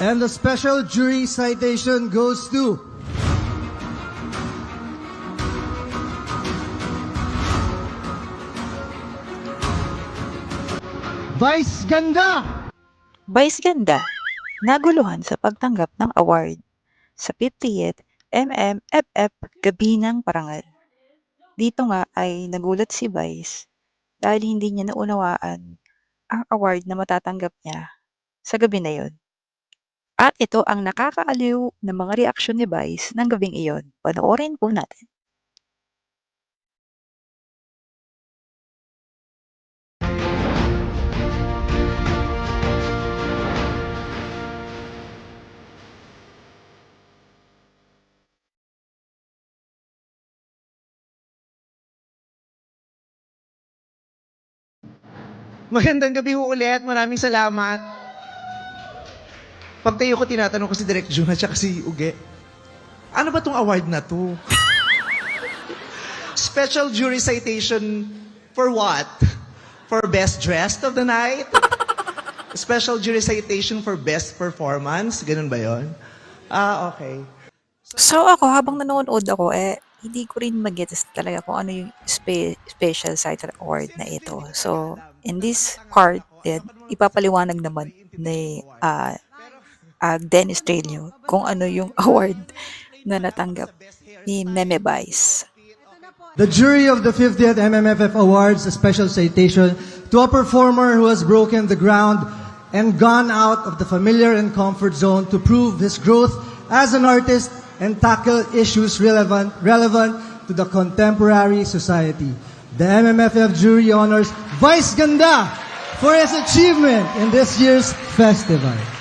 And the special jury citation goes to Vice Ganda! Vice Ganda, naguluhan sa pagtanggap ng award sa 50th MMFF Gabi ng Parangal. Dito nga ay nagulat si Vice dahil hindi niya naunawaan ang award na matatanggap niya sa gabi na yon. At ito ang nakakaaliw na mga reaksyon ni Vice ng gabing iyon. Panoorin po natin. Magandang gabi ho ulit. Maraming salamat. Pagtayo ko, tinatanong ko si Direk Jun at saka si Uge, ano ba tong award na to? Special jury citation for what? For best dressed of the night? Special jury citation for best performance? Ganun ba yon? Ah, okay. So ako, habang nanonood ako, eh, hindi ko rin mag-gets talaga kung ano yung spe- special cited award na ito. So, in this part, then, ipapaliwanag naman ni ah ah, Dennis kung ano yung award na natanggap ni Meme Vice. The jury of the 50th MMFF awards a special citation to a performer who has broken the ground and gone out of the familiar and comfort zone to prove his growth as an artist and tackle issues relevant relevant to the contemporary society. The MMFF jury honors Vice Ganda for his achievement in this year's festival.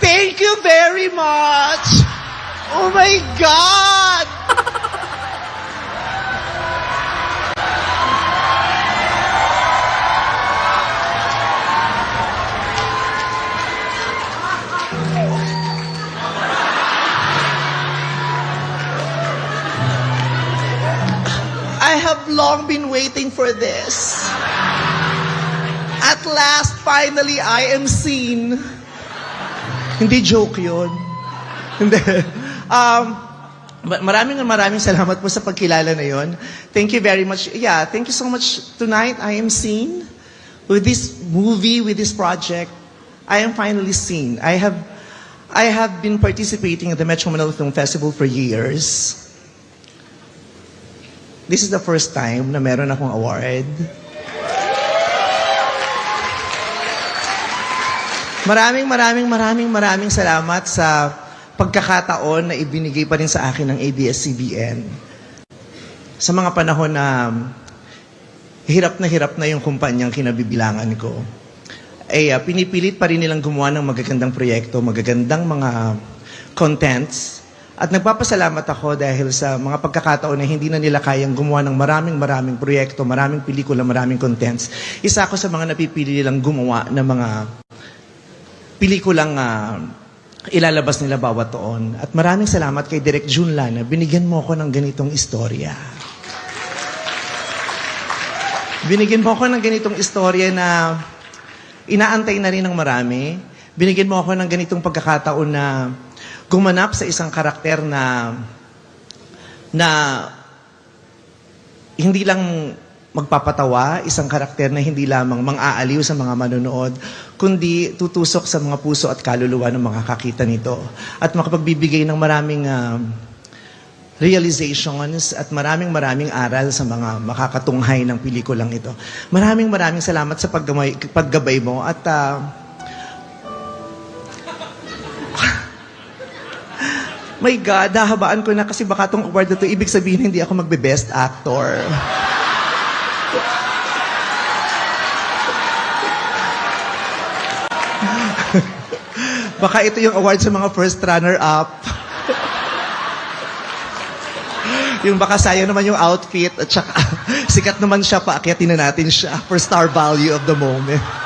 Thank you very much! Oh my God! I have long been waiting for this. At last, finally, I am seen. Hindi joke yun. Hindi. Um, ma- maraming maraming salamat po sa pagkilala na yon. Thank you very much. Yeah, thank you so much. Tonight, I am seen with this movie, with this project. I am finally seen. I have, I have been participating at the Metro Manila Film Festival for years. This is the first time na meron akong award. Maraming maraming maraming maraming salamat sa pagkakataon na ibinigay pa rin sa akin ng ABS-CBN. Sa mga panahon na hirap na hirap na yung kumpanyang kinabibilangan ko, ay ah, pinipilit pa rin nilang gumawa ng magagandang proyekto, magagandang mga contents. At nagpapasalamat ako dahil sa mga pagkakataon na hindi na nila kayang gumawa ng maraming maraming proyekto, maraming pelikula, maraming contents. Isa ako sa mga napipili nilang gumawa ng mga pelikulang ah, ilalabas nila bawat taon. At maraming salamat kay Direk Jun Lana, binigyan mo ako ng ganitong istorya. Binigyan mo ako ng ganitong istorya na inaantay na rin ng marami. Binigyan mo ako ng ganitong pagkakataon na gumanap sa isang karakter na na hindi lang magpapatawa, isang karakter na hindi lamang mang-aaliw sa mga manonood, kundi tutusok sa mga puso at kaluluwa ng mga kakita nito. At makapagbibigay ng maraming ah, realizations at maraming maraming aral sa mga makakatunghay ng pelikulang ito. Maraming maraming salamat sa paggamay, paggabay mo at ah, My God, dahabaan ko na kasi baka tong award na to, ibig sabihin hindi ako magbe-best actor. Baka ito yung award sa mga first runner-up. yung baka sayang naman yung outfit at saka sikat naman siya, paakyatin na natin siya for star value of the moment.